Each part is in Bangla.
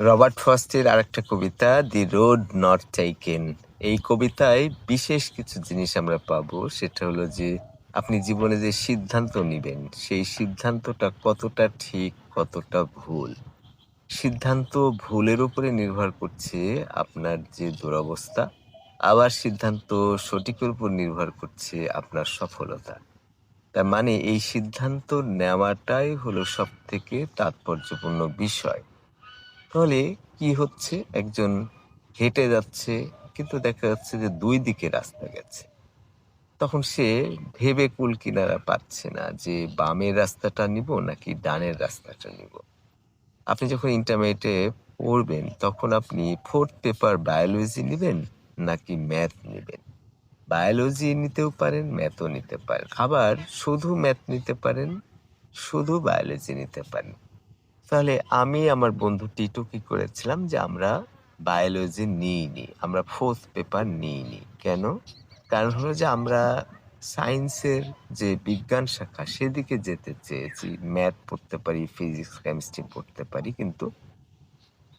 রবার্ট ফ্রস্টের আরেকটা কবিতা, দি রোড নট টেকেন এই কবিতায় বিশেষ কিছু জিনিস আমরা পাবো, সেটা হলো যে আপনি জীবনে যে সিদ্ধান্ত নেবেন, সেই সিদ্ধান্তটা কতটা ঠিক, কতটা ভুল। সিদ্ধান্ত ভুলের উপরে নির্ভর করছে আপনার যে দুরবস্থা, আবার সিদ্ধান্ত সঠিকের উপর নির্ভর করছে আপনার সফলতা। তার মানে এই সিদ্ধান্ত নেওয়াটাই হলো সব থেকে তাৎপর্যপূর্ণ বিষয়। তাহলে কি হচ্ছে? একজন হেঁটে যাচ্ছে, কিন্তু দেখা যাচ্ছে যে দুই দিকে রাস্তা গেছে। তখন সে ভেবে কুল কিনারা পাচ্ছে না যে বামের রাস্তাটা নিব নাকি ডানের রাস্তাটা নিব। আপনি যখন ইন্টারমিডিয়েটে পড়বেন, তখন আপনি ফোর্থ পেপার বায়োলজি নেবেন নাকি ম্যাথ নেবেন? বায়োলজি নিতেও পারেন ম্যাথও নিতে পারেন। আবার শুধু ম্যাথ নিতে পারেন, শুধু বায়োলজি নিতে পারেন। তাহলে আমি আমার বন্ধু টিটু কি করেছিলাম যে আমরা বায়োলজি নিইনি, আমরা ফোর্থ পেপার নিইনি। কেন? কারণ হলো যে আমরা সায়েন্সের যে বিজ্ঞান শাখা সেদিকে যেতে চেয়েছি। ম্যাথ পড়তে পারি ফিজিক্স কেমিস্ট্রি পড়তে পারি, কিন্তু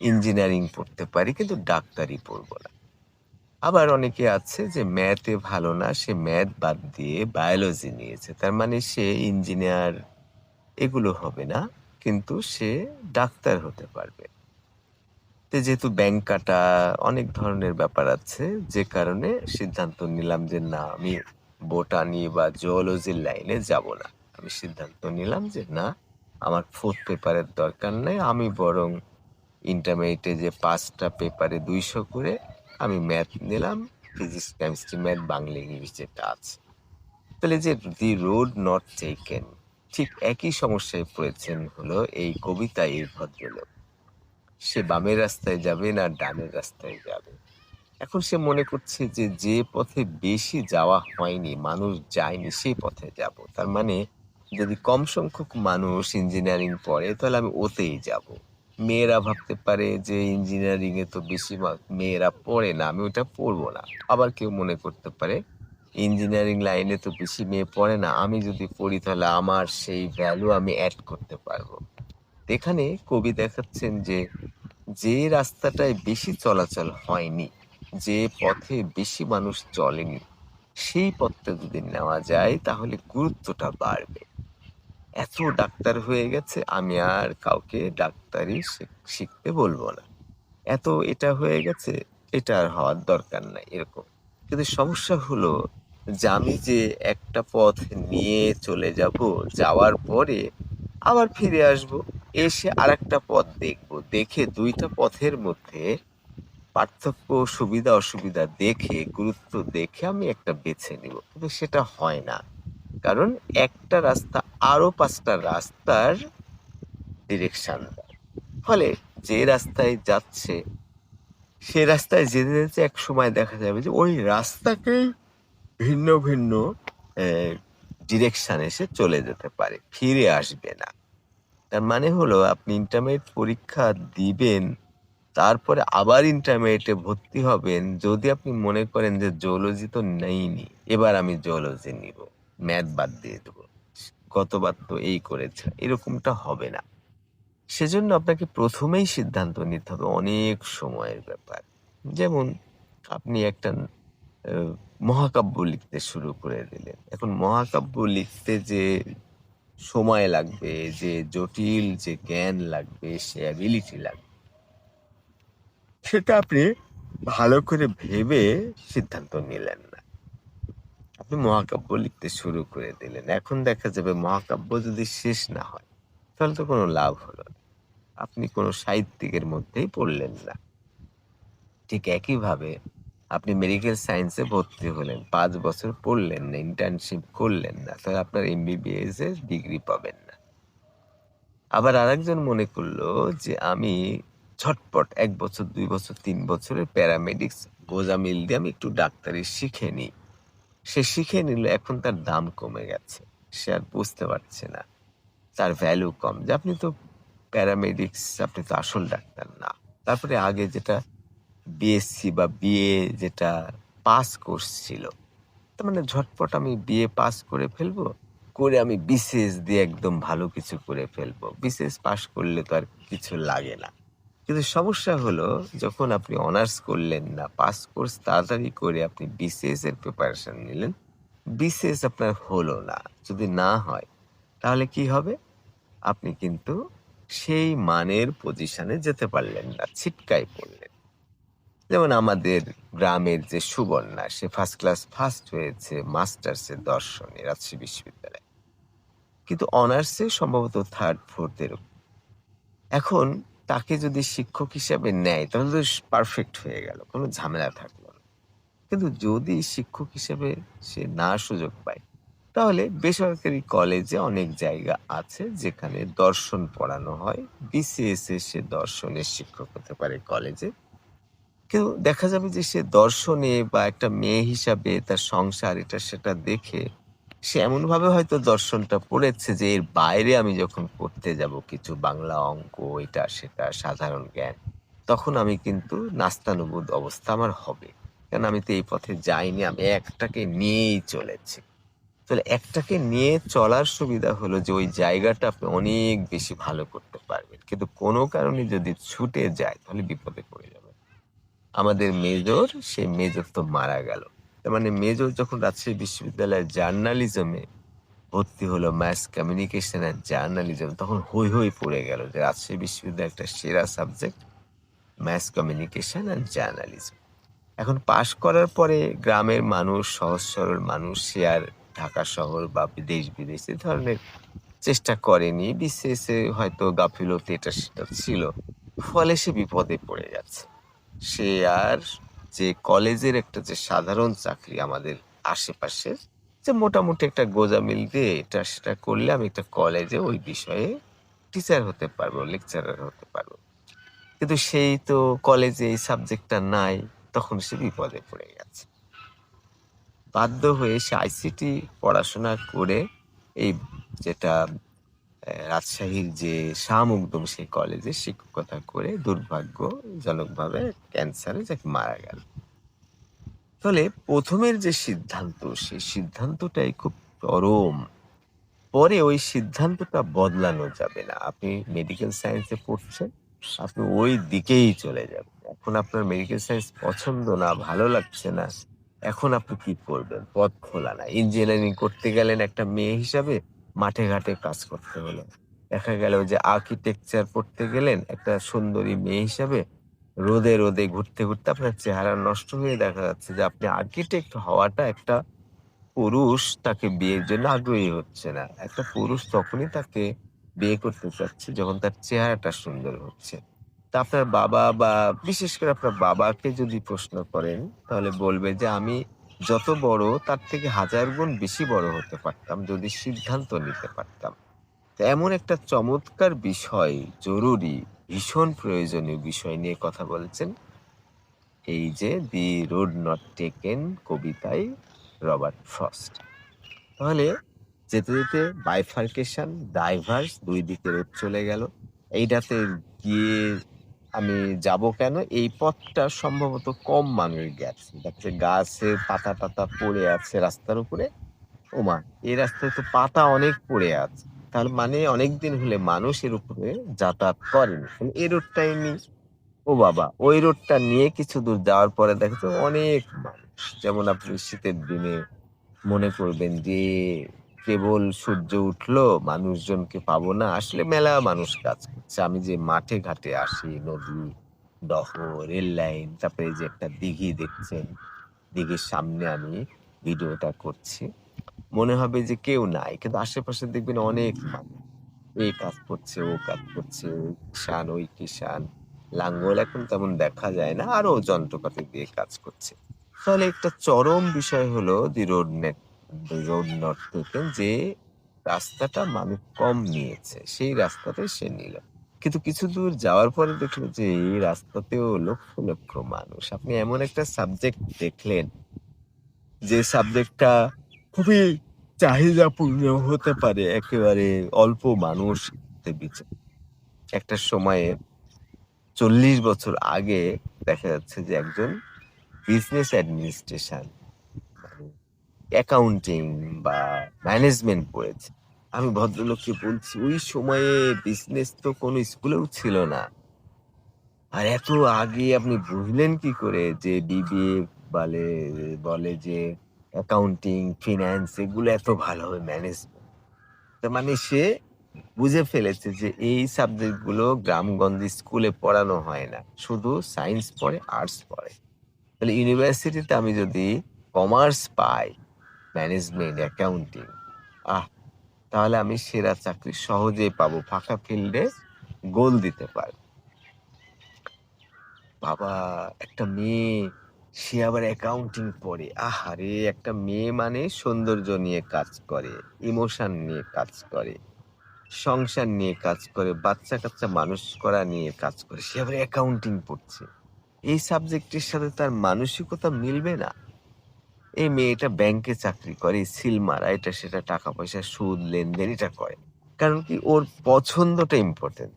ইঞ্জিনিয়ারিং পড়তে পারি, কিন্তু ডাক্তারি পড়ব না। আবার অনেকে আছে যে ম্যাথে ভালো না, সে ম্যাথ বাদ দিয়ে বায়োলজি নিয়েছে। তার মানে সে ইঞ্জিনিয়ার এগুলো হবে না। কিন্তু সে ডাক্তার হতে পারবে। যেহেতু ব্যাংক কাটা অনেক ধরনের ব্যাপার আছে, যে কারণে সিদ্ধান্ত নিলাম যে না, আমি বোটানি বা জুওলজির লাইনে যাব না। আমি সিদ্ধান্ত নিলাম যে না, আমার ফোর্থ পেপারের দরকার নেই। আমি বরং ইন্টারমিডিয়েটে যে পাঁচটা পেপারে দুইশো করে আমি ম্যাথ নিলাম physics chemistry math Bangla English যেটা আছে। তাহলে যে দি রোড নট টেকেন ঠিক একই সমস্যায় পড়েছেন হলো এই কবিতা, এই ভদ্রলোক। সে বামের রাস্তায় যাবে না ডানের রাস্তায় যাবে। এখন সে মনে করছে যে যে পথে বেশি যাওয়া হয়নি, মানুষ যায়নি সেই পথে যাব। তার মানে যদি কম সংখ্যক মানুষ ইঞ্জিনিয়ারিং পড়ে, তাহলে আমি ওতেই যাব। মেয়েরা ভাবতে পারে যে ইঞ্জিনিয়ারিং এ তো বেশি মা- মেয়েরা পড়ে না, আমি ওটা পড়ব না। আবার কেউ মনে করতে পারে ইঞ্জিনিয়ারিং লাইনে তো বেশি মেয়ে পড়ে না। আমি যদি পড়ি তাহলে আমার সেই ভ্যালু আমি অ্যাড করতে পারব। এখানে কবি দেখাচ্ছেন যে যে রাস্তাটায় বেশি চলাচল হয়নি, যে পথে বেশি মানুষ চলেনি, সেই পথটা যদি নেওয়া যায় তাহলে গুরুত্বটা বাড়বে। এত ডাক্তার হয়ে গেছে, আমি আর কাউকে ডাক্তারি শিখ- শিখতে বলব না। এত এটা হয়ে গেছে, এটা আর হওয়ার দরকার নাই, এরকম। কিন্তু সমস্যা হলো যে আমি যে একটা পথ নিয়ে চলে যাব, যাওয়ার পরে আবার ফিরে আসব। এসে আরেকটা পথ দেখব। দেখে দুইটা পথের মধ্যে পার্থক্য, সুবিধা, অসুবিধা দেখে, গুরুত্ব দেখে আমি একটা বেছে নিব। কিন্তু সেটা হয় না। কারণ একটা রাস্তা আরও পাঁচটা রাস্তার ডিরেকশান ফলে যে রাস্তায় যাচ্ছে, সে রাস্তায় যেতে যেতে এক সময় দেখা যাবে যে ওই রাস্তাকেই ভিন্ন ভিন্ন ডিরেকশন এসে চলে যেতে পারে, ফিরে আসবে না। তার মানে হলো আপনি ইন্টারমিডিয়েট পরীক্ষা দিবেন, তারপরে আবার ইন্টারমিডিয়েটে ভর্তি হবেন, যদি আপনি মনে করেন যে জুওলজি তো নেইনি, এবার আমি জুওলজি নিব ম্যাথ বাদ দিয়ে দেবো। গতবার তো এই করেছে, এরকমটা হবে না। সেজন্য আপনাকে প্রথমেই সিদ্ধান্ত নিতে হবে অনেক সময়ের ব্যাপার। যেমন আপনি একটা মহাকাব্য লিখতে শুরু করে দিলেন। এখন মহাকাব্য লিখতে যে সময় লাগবে, যে জটিল, যে জ্ঞান লাগবে, সে অ্যাবিলিটি লাগবে, সেটা আপনি ভালো করে ভেবে সিদ্ধান্ত নিলেন না। আপনি মহাকাব্য লিখতে শুরু করে দিলেন। এখন দেখা যাবে মহাকাব্য যদি শেষ না হয়, তাহলে তো কোনো লাভ হলো না। আপনি কোনো সাহিত্যিকের মধ্যেই পড়লেন না। ঠিক একইভাবে আপনি মেডিকেল সায়েন্সে ভর্তি হলেন, পাঁচ বছর পড়লেন না ইন্টার্নশিপ করলেন না, তাহলে আপনার এমবিবিএস এর ডিগ্রি পাবেন না। আবার আরেকজন মনে করল যে আমি ছটপট এক বছর, দুই বছর, তিন বছরের প্যারামেডিক্স গোজা মিল দিয়ে আমি একটু ডাক্তারি শিখে নিই। সে শিখে নিল, এখন তার দাম কমে গেছে, সে আর বুঝতে পারছে না। তার ভ্যালু কম, যে আপনি তো প্যারামেডিক্স আপনি তো আসল ডাক্তার না। তারপরে আগে যেটা বিএসসি বা বিএ যেটা পাস কোর্স ছিল তার মানে ঝটপট আমি বিএ পাস করে ফেলব করে আমি বিসিএস দিয়ে একদম ভালো কিছু করে ফেলব বিসিএস পাস করলে তো আর কিছু লাগে না কিন্তু সমস্যা হলো যখন আপনি অনার্স করলেন না, পাস কোর্স তাড়াতাড়ি করে আপনি বিসিএস এর প্রিপারেশন নিলেন। বিসিএস আপনার হলো না। যদি না হয় তাহলে কি হবে? আপনি কিন্তু সেই মানের পজিশনে যেতে পারলেন না। ছিটকায় পড়লেন। যেমন আমাদের গ্রামের যে সুবর্ণা সে ফার্স্ট ক্লাস ফার্স্ট হয়েছে মাস্টার্সে দর্শনে রাজশাহী বিশ্ববিদ্যালয়ে। কিন্তু অনার্সে সম্ভবত থার্ড, ফোর্থ এরকম। এখন তাকে যদি শিক্ষক হিসাবে নেয় তাহলে তো পারফেক্ট হয়ে গেল। কোনো ঝামেলা থাকল না। কিন্তু যদি শিক্ষক হিসেবে সে না সুযোগ পায় তাহলে বেসরকারি কলেজে অনেক জায়গা আছে যেখানে দর্শন পড়ানো হয়। বিসিএস এ সে দর্শনের শিক্ষক হতে পারে কলেজে। কিন্তু দেখা যাবে যে সে দর্শনে বা একটা মেয়ে হিসাবে তার সংসার এটা সেটা দেখে সে এমনভাবে হয়তো দর্শনটা পড়েছে যে এর বাইরে আমি যখন পড়তে যাব কিছু বাংলা, অঙ্ক এটা সেটা সাধারণ জ্ঞান, তখন আমি কিন্তু নাস্তানুবোধ অবস্থা আমার হবে। কারণ আমি তো এই পথে যাইনি। আমি একটাকে নিয়েই চলেছি। তাহলে একটাকে নিয়ে চলার সুবিধা হলো যে ওই জায়গাটা আপনি অনেক বেশি ভালো করতে পারবেন। কিন্তু কোনো কারণে যদি ছুটে যায় তাহলে বিপদে পড়ে যাবেন। আমাদের মেজর, সে মেজর তো মারা গেল। তার মানে মেজর যখন রাজশাহী বিশ্ববিদ্যালয়ের জার্নালিজমে ভর্তি হলো মাস কমিউনিকেশন অ্যান্ড জার্নালিজম তখন হৈ, হৈ পড়ে গেল যে রাজশাহী বিশ্ববিদ্যালয়ের একটা সেরা subject mass communication and journalism. এখন পাশ করার পরে গ্রামের মানুষ, সহজ সরল মানুষ সে আর ঢাকা শহর বা দেশ-বিদেশ এ ধরনের চেষ্টা করেনি। এ হয়তো গাফিলতি এটা সেটা ছিল। ফলে সে বিপদে পড়ে যাচ্ছে। সে আর যে কলেজের একটা যে সাধারণ চাকরি আমাদের আশেপাশের যে মোটামুটি একটা গোঁজামিল দিয়ে এটা সেটা করলে আমি একটা কলেজে ওই বিষয়ে টিচার হতে পারব, লেকচারার হতে পারব। কিন্তু সেই তো কলেজে এই সাবজেক্টটা নাই। তখন সে বিপদে পড়ে গেছে। বাধ্য হয়ে সে আইসিটি পড়াশোনা করে এই যেটা রাজশাহীর যে শাহ সেই কলেজে শিক্ষকতা করে দুর্ভাগ্যজনকভাবে ক্যান্সারে যাক মারা গেল। ফলে প্রথমের যে সিদ্ধান্ত সেই সিদ্ধান্তটাই খুব চরম। পরে ওই সিদ্ধান্তটা বদলানো যাবে না। আপনি মেডিকেল সায়েন্সে পড়ছেন, আপনি ওই দিকেই চলে যাবেন। এখন আপনার মেডিকেল সায়েন্স পছন্দ না, ভালো লাগছে না। এখন আপনি কি করবেন? পথ খোলা না ইঞ্জিনিয়ারিং করতে গেলেন একটা মেয়ে হিসাবে, মাঠে ঘাটে কাজ করতে হলো। দেখা গেল যে আর্কিটেকচার পড়তে গেলেন একটা সুন্দরী মেয়ে হিসাবে, রোদে, রোদে ঘুরতে, ঘুরতে আপনার চেহারা নষ্ট হয়ে দেখা যাচ্ছে যে আপনি আর্কিটেক্ট হওয়াটা একটা পুরুষ তাকে বিয়ের জন্য আগ্রহী হচ্ছে না। একটা পুরুষ তখনই তাকে বিয়ে করতে চাচ্ছে যখন তার চেহারাটা সুন্দর হচ্ছে। তা আপনার বাবা বা বিশেষ করে আপনার বাবাকে যদি প্রশ্ন করেন তাহলে বলবে যে আমি যত বড় তার থেকে হাজার গুণ বেশি বড় হতে পারতাম যদি সিদ্ধান্ত নিতে পারতাম। এমন একটা চমৎকার বিষয় জরুরি, ভীষণ প্রয়োজনীয় বিষয় নিয়ে কথা বলছেন এই যে 'দি রোড নট টেকেন' কবিতায় রবার্ট ফ্রস্ট। তাহলে যেতে, যেতে বাইফার্কেশন, ডাইভার্স দুই দিকে রোড চলে গেল। এইটাতে গিয়ে আমি যাব কেন? এই পথটা সম্ভবত কম মানুষ গেছে। দেখছে গাছের পাতা-টাতা পড়ে আছে রাস্তার উপরে। ওমা! এই রাস্তায় তো পাতা অনেক পড়ে আছে। তার মানে অনেকদিন হলে মানুষ এর উপরে যাতায়াত করেনি। এই রোডটাই নিই। ও বাবা! ওই রোডটা নিয়ে কিছু দূর যাওয়ার পরে দেখা অনেক মানুষ। যেমন আপনি শীতের দিনে মনে করবেন যে কেবল সূর্য উঠল, মানুষজনকে পাবো না। আসলে মেলা মানুষ কাজ করছে। আমি যে মাঠে ঘাটে আসি, নদী, দহ, রেল লাইন, তারপরে যে একটা দিঘি দেখছেন। দিঘির সামনে আমি ভিডিওটা করছি। মনে হবে যে কেউ নাই। কিন্তু আশেপাশে দেখবেন অনেক মানুষ। এই কাজ করছে, ও কাজ করছে, কিষান, ওই কিষান। লাঙ্গল এখন তেমন দেখা যায় না। আরও যন্ত্রপাতি দিয়ে কাজ করছে। তাহলে একটা চরম বিষয় হলো 'the road net road not taken' যে রাস্তাটা মানুষ কম নিয়েছে। সেই রাস্তাতে সে নিল। কিন্তু কিছু দূর যাওয়ার পরে দেখল যে এই রাস্তাতেও লক্ষ, লক্ষ মানুষ। আপনি এমন একটা সাবজেক্ট দেখলেন যে সাবজেক্টটা খুবই চাহিদাপূর্ণ হতে পারে একেবারে অল্প ভিতর। একটা সময়ে ৪০ বছর আগে দেখা যাচ্ছে যে একজন বিজনেস অ্যাডমিনিস্ট্রেশন মানে অ্যাকাউন্টিং বা ম্যানেজমেন্ট পড়েছে। আমি ভদ্রলোককে বলছি, "ওই সময়ে বিজনেস তো কোনো স্কুলেও ছিল না।" আর এত আগে আপনি বুঝলেন কি করে যে বিবিএ বলে বলে যে অ্যাকাউন্টিং, ফিন্যান্স এগুলো এত ভালোভাবে ম্যানেজমেন্ট তার মানে সে বুঝে ফেলেছে যে এই সাবজেক্টগুলো গ্রামগঞ্জে স্কুলে পড়ানো হয় না। শুধু সায়েন্স পড়ে, আর্টস পড়ে। তাহলে ইউনিভার্সিটিতে আমি যদি কমার্স পাই, ম্যানেজমেন্ট, অ্যাকাউন্টিং, আহ! তাহলে আমি সেরা চাকরি সহজেই পাবো। ফাঁকা ফিল্ডে গোল দিতে পারব। বাবা! একটা মেয়ে, সে আবার অ্যাকাউন্টিং পড়ে। আহারে! একটা মেয়ে মানে সৌন্দর্য নিয়ে কাজ করে, ইমোশন নিয়ে কাজ করে, সংসার নিয়ে কাজ করে, বাচ্চা-কাচ্চা মানুষ করা নিয়ে কাজ করে। সে আবার অ্যাকাউন্টিং পড়ছে। এই সাবজেক্টের সাথে তার মানসিকতা মিলবে না। এই মেয়েটা ব্যাংকে চাকরি করে, সিল মারা, এটা সেটা টাকা-পয়সা, সুদ, লেনদেন এটা করে। কারণ কি ওর পছন্দটা ইম্পোর্টেন্ট।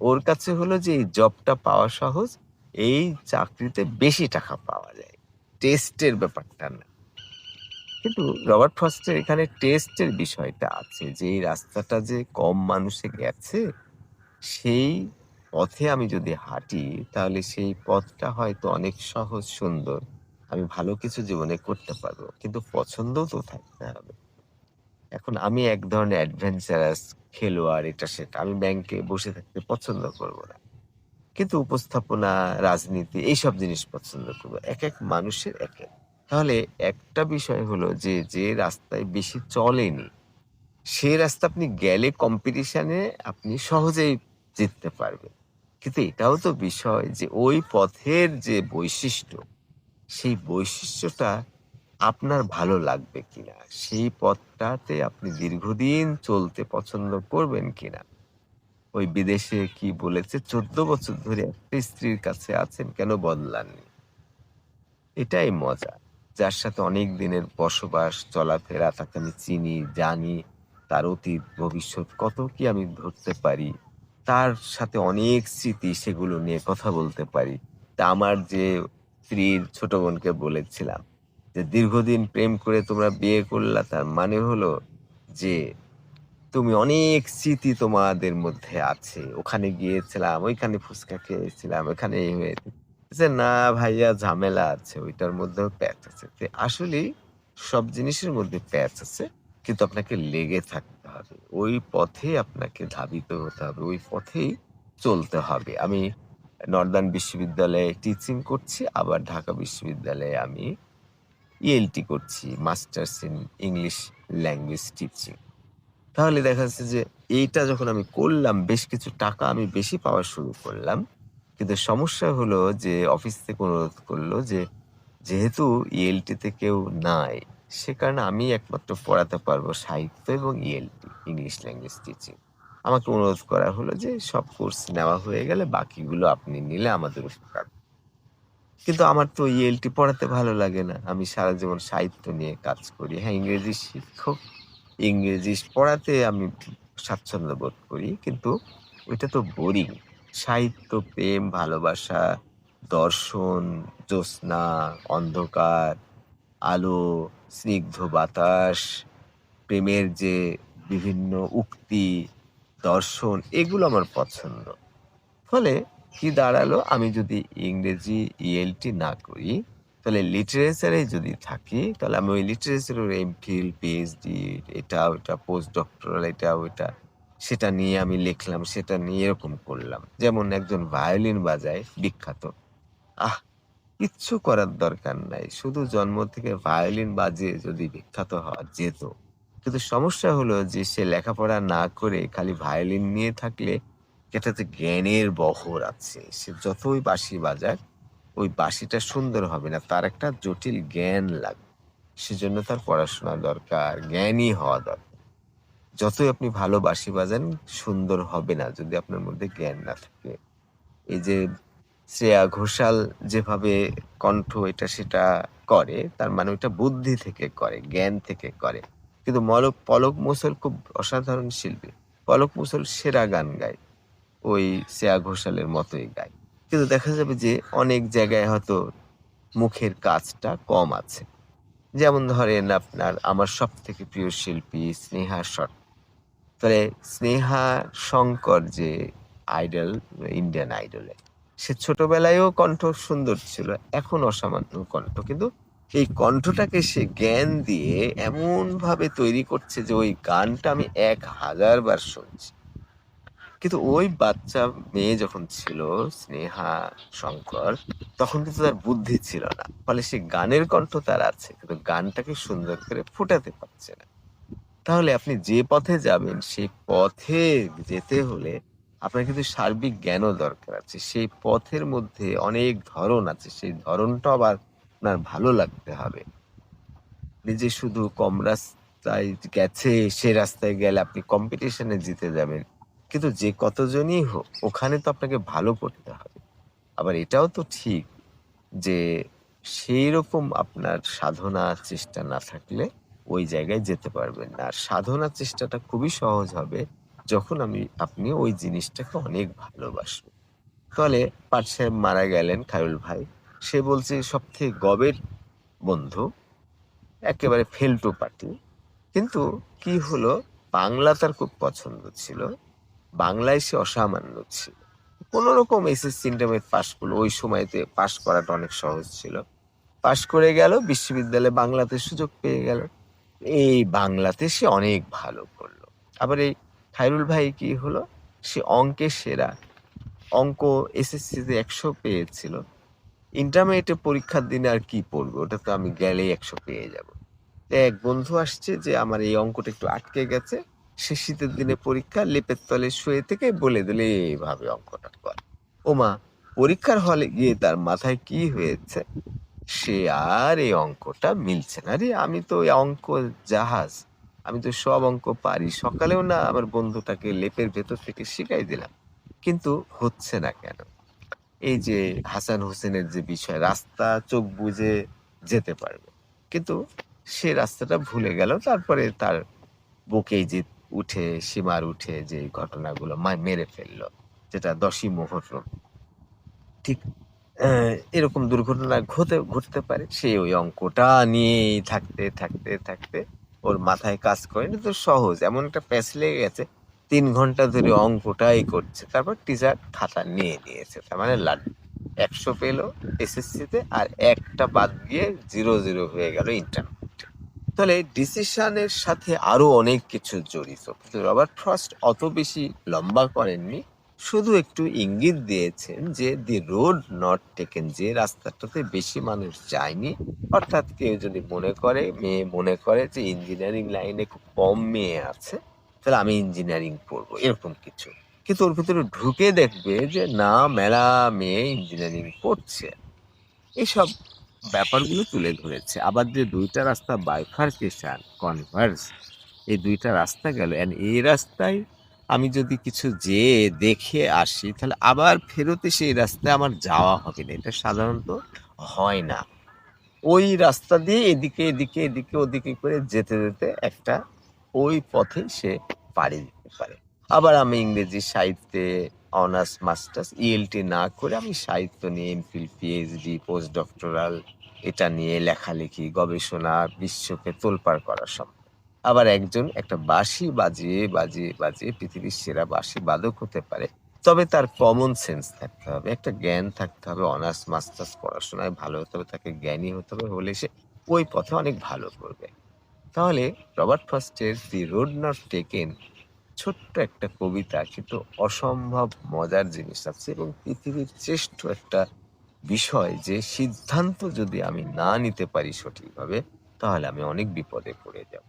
ওর কাছে হলো যে এই জবটা পাওয়া সহজ, এই চাকরিতে বেশি টাকা পাওয়া যায়। টেস্টের ব্যাপারটা না। কিন্তু রবার্ট ফস্টের এখানে টেস্টের বিষয়টা আছে যে এই রাস্তাটা যে কম মানুষে গেছে, সেই পথে আমি যদি হাঁটি তাহলে সেই পথটা হয়তো অনেক সহজ সুন্দর। আমি ভালো কিছু জীবনে করতে পারব। কিন্তু পছন্দও তো থাকতে হবে। এখন আমি এক ধরনের অ্যাডভেঞ্চারাস খেলোয়াড় এটা সেটা। আমি ব্যাংকে বসে থাকতে পছন্দ করব না। কিন্তু উপস্থাপনা, রাজনীতি এইসব জিনিস পছন্দ করব। এক মানুষের এক এক তাহলে একটা বিষয় হলো যে, যে রাস্তায় বেশি চলেনি, সে রাস্তা আপনি গেলে কম্পিটিশনে আপনি সহজেই জিততে পারবেন। কিন্তু এটাও তো বিষয় যে ওই পথের যে বৈশিষ্ট্য, সেই বৈশিষ্ট্যটা আপনার ভালো লাগবে কিনা? সেই পথটাতে আপনি দীর্ঘদিন চলতে পছন্দ করবেন কিনা? ওই বিদেশে কি বলেছে, "১৪ বছর ধরে একটা স্ত্রীর কাছে আছেন, কেন বদলাননি?" এটাই মজা। যার সাথে অনেক দিনের বসবাস, চলাফেরা, তাকে আমি চিনি, জানি, তার অতীত, ভবিষ্যৎ কত কি আমি ধরতে পারি। তার সাথে অনেক স্মৃতি, সেগুলো নিয়ে কথা বলতে পারি। তা আমার যে স্ত্রীর ছোট বোনকে বলেছিলাম যে, "দীর্ঘদিন প্রেম করে তোমরা বিয়ে করলা, তার মানে হলো যে তুমি অনেক স্মৃতি তোমাদের মধ্যে আছে। ওখানে গিয়েছিলাম, ওইখানে ফুচকা খেয়েছিলাম, ওখানে এই হয়েছে।" বলছে, "না ভাইয়া ঝামেলা আছে, ওইটার মধ্যেও প্যাচ আছে।" তো আসলেই সব জিনিসের মধ্যে প্যাচ আছে। কিন্তু আপনাকে লেগে থাকতে হবে। ওই পথে আপনাকে ধাবিত হতে হবে। ওই পথেই চলতে হবে। আমি নর্দার্ন বিশ্ববিদ্যালয়ে টিচিং করছি, আবার ঢাকা বিশ্ববিদ্যালয়ে আমি ইএলটি করছি, masters in English language teaching. তাহলে দেখা যাচ্ছে যে এইটা যখন আমি করলাম, বেশ কিছু টাকা আমি বেশি পাওয়া শুরু করলাম। কিন্তু সমস্যা হলো যে অফিস থেকে অনুরোধ করল যে, যেহেতু ইএলটিতে কেউ নাই, সে কারণে আমি একমাত্র পড়াতে পারব সাহিত্য এবং ইএলটি, ইংলিশ ল্যাঙ্গুয়েজ টিচিং। আমাকে অনুরোধ করা হলো যে, "সব কোর্স নেওয়া হয়ে গেলে বাকিগুলো আপনি নিলে আমাদের উপকার" কিন্তু আমার তো ইএলটি পড়াতে ভালো লাগে না। আমি সারা জীবন সাহিত্য নিয়ে কাজ করি। হ্যাঁ, ইংরেজি শিক্ষক, ইংরেজি পড়াতে আমি স্বাচ্ছন্দ্য বোধ করি। কিন্তু ওইটা তো বোরিং। সাহিত্য, প্রেম, ভালোবাসা, দর্শন, জ্যোৎস্না, অন্ধকার, আলো, স্নিগ্ধ বাতাস, প্রেমের যে বিভিন্ন উক্তি, দর্শন এগুলো আমার পছন্দ। ফলে কি দাঁড়াল, আমি যদি ইংরেজি ইএলটি না করি, তাহলে লিটারেচারে যদি থাকি, তাহলে আমি ওই লিটারেচারের এমফিল, পিএইচডি, এটা ওটা, পোস্ট ডক্টরাল এটা ওইটা, সেটা নিয়ে আমি লিখলাম, সেটা নিয়ে এরকম করলাম। যেমন একজন ভায়োলিন বাজায় বিখ্যাত। আহ! কিচ্ছু করার দরকার নাই। শুধু জন্ম থেকে ভায়োলিন বাজিয়ে যদি বিখ্যাত হওয়া যেত। কিন্তু সমস্যা হলো যে সে লেখাপড়া না করে খালি ভায়োলিন নিয়ে থাকলে এটাতে জ্ঞানের বহর আছে। সে যতই বাঁশি বাজাক, ওই বাঁশিটা সুন্দর হবে না। তার একটা জটিল জ্ঞান লাগবে। সেজন্য তার পড়াশোনা দরকার, জ্ঞানী হওয়া দরকার। যতই আপনি ভালো বাঁশি বাজান, সুন্দর হবে না যদি আপনার মধ্যে জ্ঞান না থাকে। এই যে শ্রেয়া ঘোষাল যেভাবে কণ্ঠ এটা সেটা করে, তার মানে ওইটা বুদ্ধি থেকে করে, জ্ঞান থেকে করে। কিন্তু মলক পলক মুসল খুব অসাধারণ শিল্পী। পলক মুসল সেরা গান গায়। ওই শ্রেয়া ঘোষালের মতোই গায়। কিন্তু দেখা যাবে যে অনেক জায়গায় হয়তো মুখের কাজটা কম আছে। যেমন ধরেন আপনার আমার সব থেকে প্রিয় শিল্পী স্নেহা শট। তাহলে স্নেহা শঙ্কর যে আইডল, ইন্ডিয়ান আইডলে, সে ছোটবেলায়ও কণ্ঠ সুন্দর ছিল এখন অসামান্য কণ্ঠ কিন্তু এই কণ্ঠটাকে সে জ্ঞান দিয়ে এমন ভাবে তৈরি করছে যে ওই গানটা আমি এক হাজার বার শুনছি। কিন্তু ওই বাচ্চা মেয়ে যখন ছিল, স্নেহা, শঙ্কর, তখন কিন্তু তার বুদ্ধি ছিল না। ফলে সে গানের কণ্ঠ তার আছে, কিন্তু গানটাকে সুন্দর করে ফুটাতে পারছে না। তাহলে আপনি যে পথে যাবেন, সেই পথে যেতে হলে আপনার কিন্তু সার্বিক জ্ঞানও দরকার আছে। সেই পথের মধ্যে অনেক ধরন আছে। সেই ধরনটা আবার আপনার ভালো লাগতে হবে। নিজে শুধু কম রাস্তায় গেছে, সে রাস্তায় গেলে আপনি কম্পিটিশনে জিতে যাবেন। কিন্তু যে কতজনই হোক ওখানে তো আপনাকে ভালো করতে হবে। আবার এটাও তো ঠিক যে সেই রকম আপনার সাধনা চেষ্টা না থাকলে ওই জায়গায় যেতে পারবেন না। আর সাধনা চেষ্টাটা খুবই সহজ হবে যখন আমি, আপনি ওই জিনিসটাকে অনেক ভালোবাসবেন ফলে পাট সাহেব মারা গেলেন খায়ুল ভাই। সে বলছে সব থেকে গবের বন্ধু, একেবারে ফেলটু পার্টি। কিন্তু কি হলো, বাংলা তার খুব পছন্দ ছিল। বাংলায় সে অসামান্য ছিল। কোনো রকম এসএসসি ইন্টারমিডিয়েট পাশ করল, ওই সময়তে পাশ করাটা অনেক সহজ ছিল। পাশ করে গেল, বিশ্ববিদ্যালয়ে বাংলাতে সুযোগ পেয়ে গেল। এই বাংলাতে সে অনেক ভালো করল। আবার এই খায়রুল ভাই কি হলো, সে অঙ্কে সেরা অঙ্ক এসএসসিতে একশো পেয়েছিল। ইন্টারমিডিয়েটে পরীক্ষার দিনে আর কি পড়বে? ওটা তো আমি গেলেই একশো পেয়ে যাব। এক বন্ধু আসছে যে, আমার এই অঙ্কটা একটু আটকে গেছে। সে শীতের দিনে পরীক্ষা, লেপের তলে শুয়ে থেকে বলে দিলে এইভাবে অঙ্কটা কর। ওমা পরীক্ষার হলে গিয়ে তার মাথায় কি হয়েছে? সে আর এই অঙ্কটা মিলছে না রে। আমি তো ওই অঙ্ক জাহাজ, আমি তো সব অঙ্ক পারি। সকালেও না আমার বন্ধুটাকে লেপের ভেতর থেকে শিখাই দিলাম। কিন্তু হচ্ছে না কেন? এই যে হাসান হোসেনের যে বিষয়, রাস্তা চোখ বুঝে যেতে পারবে। কিন্তু সে রাস্তাটা ভুলে গেল, তারপরে তার বুকেই যে উঠে, সীমার উঠে যে ঘটনাগুলো মেরে ফেলল, যেটা দশই মোহরম। ঠিক এরকম দুর্ঘটনা ঘটে, ঘটতে পারে। সে ওই অঙ্কটা নিয়েই থাকতে থাকতে থাকতে ওর মাথায় কাজ করে তো সহজ। এমন একটা প্যাচ লেগে গেছে তিন ঘণ্টা ধরে অঙ্কটাই করছে। তারপর টিচার খাতা নিয়ে নিয়েছে। তার মানে লাড একশো পেল এসএসসিতে আর একটা বাদ দিয়ে জিরো জিরো হয়ে গেল ইন্টারমিডিয়েট তাহলে ডিসিশনের সাথে আরও অনেক কিছু জড়িত। কিন্তু রবার্ট ফ্রস্ট অত বেশি লম্বা করেননি। শুধু একটু ইঙ্গিত দিয়েছেন যে দি রোড নট টেকেন যে রাস্তাটাতে বেশি মানুষ যায়নি। অর্থাৎ কেউ যদি মনে করে, মেয়ে মনে করে যে, ইঞ্জিনিয়ারিং লাইনে খুব কম মেয়ে আছে তাহলে আমি ইঞ্জিনিয়ারিং পড়ব, এরকম কিছু। কিন্তু ওর ভিতরে ঢুকে দেখবে যে, না, মেলা মেয়ে ইঞ্জিনিয়ারিং পড়ছে। এইসব ব্যাপারগুলো তুলে ধরেছে। আবার যে দুইটা রাস্তা বাইফার্কেশন কনভার্স এই দুইটা রাস্তা গেল। অ্যান্ড এই রাস্তায় আমি যদি কিছু যেয়ে দেখে আসি, তাহলে আবার ফেরত এসে এই রাস্তায় আমার যাওয়া হবে না। এটা সাধারণত হয় না। ওই রাস্তা দিয়ে এদিকে এদিকে এদিকে, ওদিকে করে যেতে যেতে একটা ওই পথে সে দিতে পারে। আবার আমি ইংরেজি সাহিত্যে অনার্স, মাস্টার্স ইএলটি না করে আমি সাহিত্য নিয়ে এমফিল পিএইচডি পোস্ট ডক্টরাল এটা নিয়ে লেখালেখি, গবেষণা, বিশ্বকে তোলপাড় করা সম্ভব আবার একজন একটা বাঁশি বাজিয়ে বাজিয়ে বাজিয়ে পৃথিবীর সেরা বাঁশি বাদক হতে পারে। তবে তার কমন সেন্স থাকতে হবে, একটা জ্ঞান থাকতে হবে, অনার্স, মাস্টার্স পড়াশোনায় ভালো হতে হবে, তাকে জ্ঞানী হতে হবে, হলে সে ওই পথে অনেক ভালো করবে। তাহলে রবার্ট ফার্স্টের দি রোড নট টেকেন ছোট্ট একটা কবিতা, কিন্তু অসম্ভব মজার জিনিস আছে এবং পৃথিবীর শ্রেষ্ঠ একটা বিষয় যে সিদ্ধান্ত যদি আমি না নিতে পারি সঠিকভাবে, তাহলে আমি অনেক বিপদে পড়ে যাব।